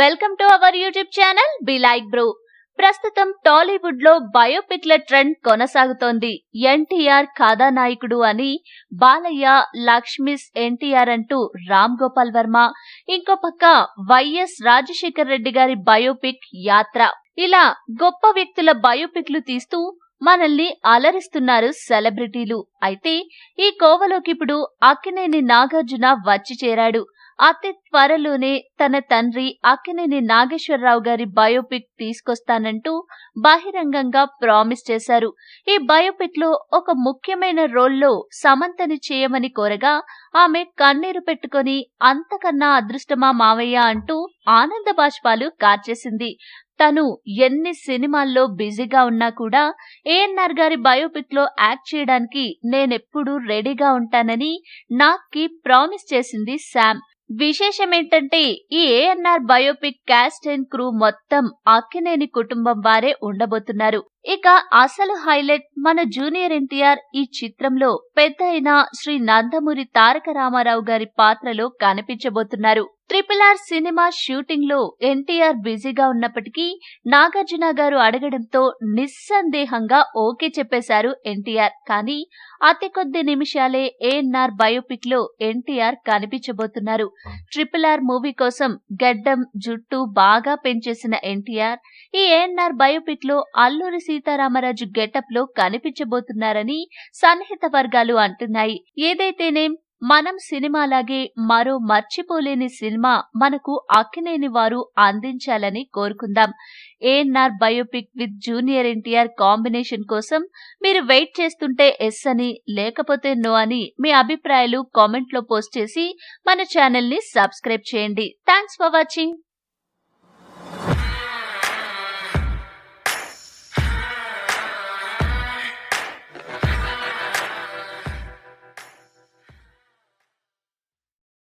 Welcome to our YouTube channel be like bro ప్రస్తుతం టాలీవుడ్లో బయోపిక్ల trend కొనసాగుతోంది. ఎన్టీఆర్ కథానాయకుడు అని బాలయ్య లక్ష్మిస్ ఎన్టీఆర్ అంటూ రామ్ గోపాల్ వర్మ ఇంకో పక్క వైఎస్ రాజశేఖర్ రెడ్డి గారి బయోపిక్ యాత్ర. ఇలా గొప్ప వ్యక్తుల బయోపిక్లు తీస్తూ మనల్ని అలరిస్తున్నారు సెలబ్రిటీలు. అయితే ఈ కోవలోకి ఇప్పుడు అక్కినేని నాగార్జున వచ్చి చేరాడు. అతి త్వరలోనే తన తండ్రి అక్కినేని నాగేశ్వరరావు గారి బయోపిక్ తీసుకొస్తానంటూ బహిరంగంగా ప్రామిస్ చేశారు. ఈ బయోపిక్లో ఒక ముఖ్యమైన రోల్లో సమంతని చేయమని కోరగా ఆమె కన్నీరు పెట్టుకొని అంతకన్నా అదృష్టమా మావయ్య అంటూ ఆనంద బాష్పాలు కార్చేసింది. తను ఎన్ని సినిమాల్లో బిజీగా ఉన్నా కూడా ఏఎన్ఆర్ గారి బయోపిక్లో యాక్ట్ చేయడానికి నేనెప్పుడు రెడీగా ఉంటానని నాక్కి ప్రామిస్ చేసింది శామ్. విశేషం ఏంటంటే ఈ ANR biopic cast and crew మొత్తం అక్కినేని కుటుంబం వారే ఉండబోతున్నారు. ఇక అసలు హైలైట్ మన జూనియర్ ఎన్టీఆర్ ఈ చిత్రంలో పెద్ద అయిన శ్రీ నందమూరి తారక రామారావు గారి పాత్రలో కనిపించబోతున్నారు. ట్రిపుల్ ఆర్ సినిమా షూటింగ్లో ఎన్టీఆర్ బిజీగా ఉన్నప్పటికీ నాగార్జున గారు అడగడంతో నిస్సందేహంగా ఓకే చెప్పేశారు ఎన్టీఆర్. కానీ అతి కొద్ది నిమిషాలే ఏఎన్ఆర్ బయోపిక్లో ఎన్టీఆర్ కనిపించబోతున్నారు. ట్రిపుల్ ఆర్ మూవీ కోసం గడ్డం జుట్టు బాగా పెంచేసిన ఎన్టీఆర్ ఈ ఏఎన్ఆర్ బయోపిక్లో అల్లూరి సీతారామరాజు గెటప్లో కనిపించబోతున్నారని సన్నిహిత వర్గాలు అంటున్నాయి. ఏదైతేనేం మనం సినిమాలాగే మరో మర్చిపోలేని సినిమా మనకు అక్కినేని వారు అందించాలని కోరుకుందాం. ANR biopic with junior NTR combination కోసం మీరు వెయిట్ చేస్తుంటే ఎస్ అని లేకపోతే నో అని మీ అభిప్రాయాలు కామెంట్లో పోస్ట్ చేసి మన ఛానల్ని సబ్స్క్రైబ్ చేయండి. Thanks for watching.